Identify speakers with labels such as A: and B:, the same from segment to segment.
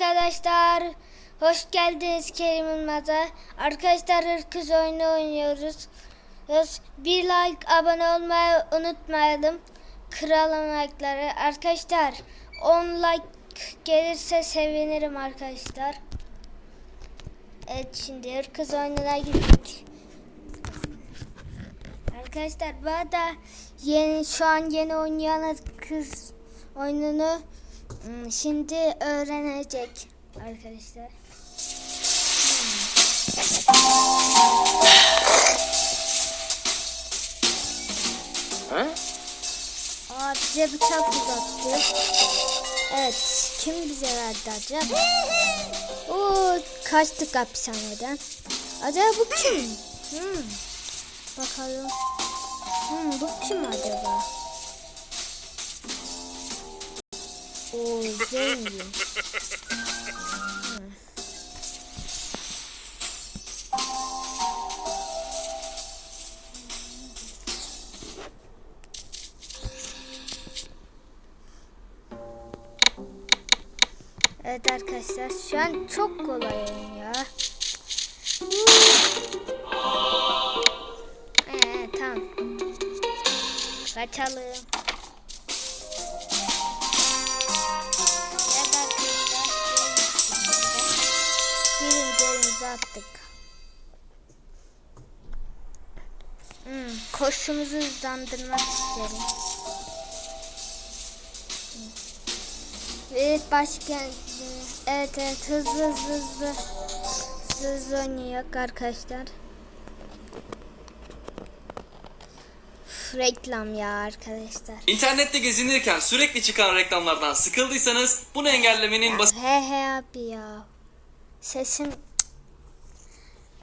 A: Arkadaşlar hoş geldiniz Kerim Yılmaz'a. Arkadaşlar hırkız oyunu oynuyoruz. Bir like abone olmayı unutmayalım. Kıralım like'ları. Arkadaşlar 10 like gelirse sevinirim arkadaşlar. Evet şimdi hırkız oyununa girdik. Arkadaşlar bu arada yeni şu an yeni oynayan kız oyununu şimdi öğrenecek arkadaşlar.
B: Ha?
A: Aa bize bıçak uzattı. Evet kim bize verdi acaba? Oo kaçtık hapishaneden. Acaba bu kim? Hmm. Bakalım. Hmm, bu kim acaba? Oo zengin. Evet arkadaşlar şu an çok kolay oyun ya. Ee, tamam. Kaçalım. Attık. Hmm, koşumuzu hızlandırmak isterim. Evet başkent. Evet evet hızlı hızlı hızlı. Hızlı oynayak arkadaşlar. Üf, reklam ya arkadaşlar.
B: İnternette gezinirken sürekli çıkan reklamlardan sıkıldıysanız bunu engellemenin basit
A: He he abi ya. Sesim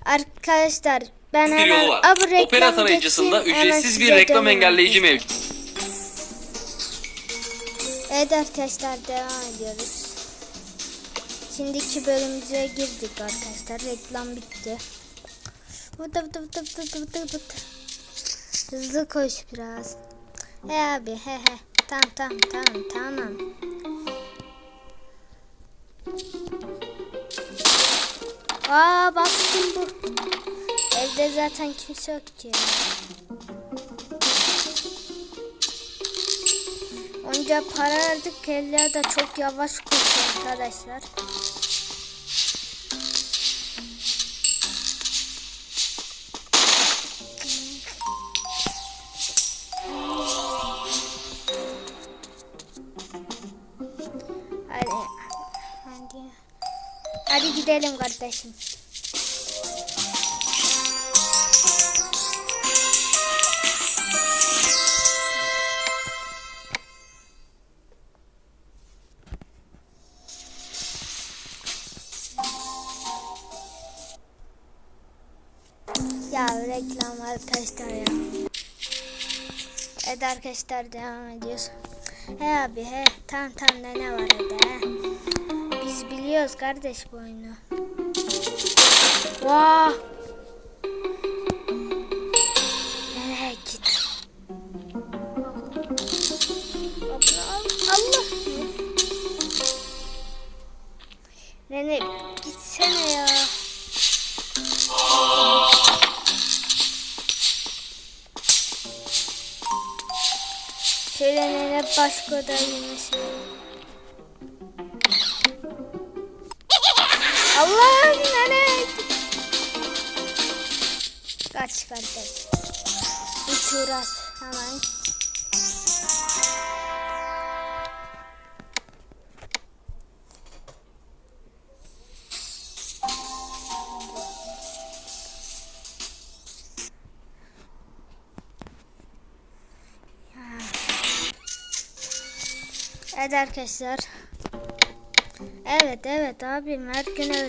A: Arkadaşlar ben
B: bir yolu var.
A: Reklam
B: Opera tarayıcısında ücretsiz bir reklam engelleyici mevcut.
A: Evet arkadaşlar devam ediyoruz. Şimdiki bölümümüze girdik arkadaşlar. Reklam bitti. Vıdı vıdı vıdı vıdı vıdı vıdı. Hızlı koş biraz. He abi he he. Tamam tamam tamam tamam. Aa bastım bu. Evde zaten kimse yok ki. Onca para verdik eller de çok yavaş koşuyor arkadaşlar. Gidelim kardeşim. Ya reklam arkadaşlar ya. Evet arkadaşlar devam ediyoruz. He abi he tam tam ne ne var evde he. Biz biliyoruz kardeş bu oyunu. Vah. Nereye git? Allah. Allah. Nene gitsene ya. Şöyle nene başka da yemesin. Allah nene. Kaç kardeş. Hiç uğraş hemen. Evet arkadaşlar. Evet evet abim her gün öyle.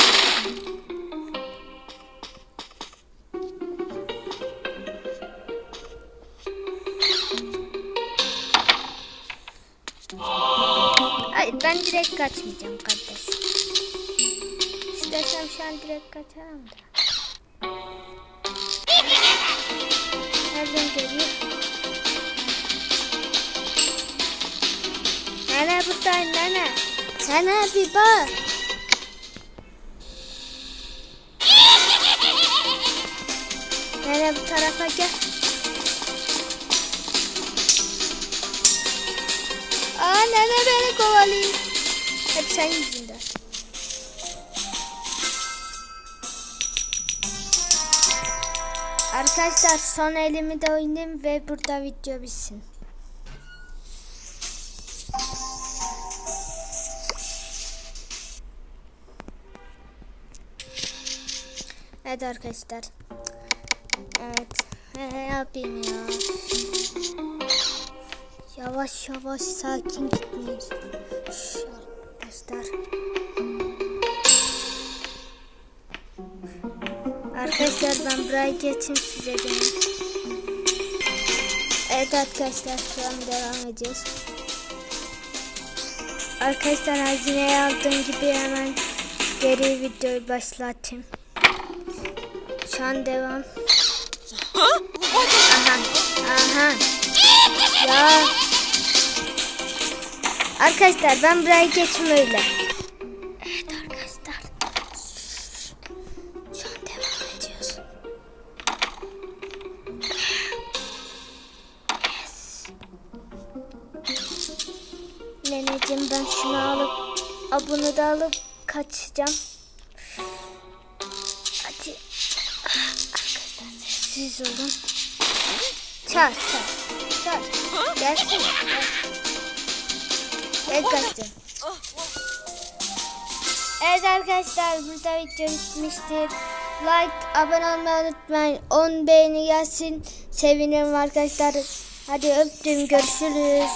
A: Hayır ben direkt kaçmayacağım kardeş. İstersem şu an direkt kaçarım da. Nereden geliyor? Nene buradayım nene. Sana bir bak. Nene bu tarafa gel. Aa nene beni kovalıyor. Hep sen yüzünden. Arkadaşlar son elimi de oynayayım ve burada video bitsin. Evet arkadaşlar. Evet. Ne yapayım ya? Yavaş yavaş sakin gitmeyiz. Arkadaşlar. Arkadaşlar ben buraya geçeyim size döneyim. Evet arkadaşlar şu an devam ediyoruz. Arkadaşlar hazineyi aldığım gibi hemen geri videoyu başlatayım. An devam. Aha. Aha. Ya. Arkadaşlar ben buraya geçim öyle. Evet arkadaşlar. Şu an devam ediyoruz. Yes. Neneciğim ben şunu alıp bunu da alıp kaçacağım. Hadi. Arkadaşlar sessiz olun. Çağır çağır. Çağır. Gelsin. Gel. Kaçtım. Evet arkadaşlar burada video bitmiştir. Like, abone olmayı unutmayın. 10 beğeni gelsin. Sevinirim arkadaşlar. Hadi öptüm. Görüşürüz.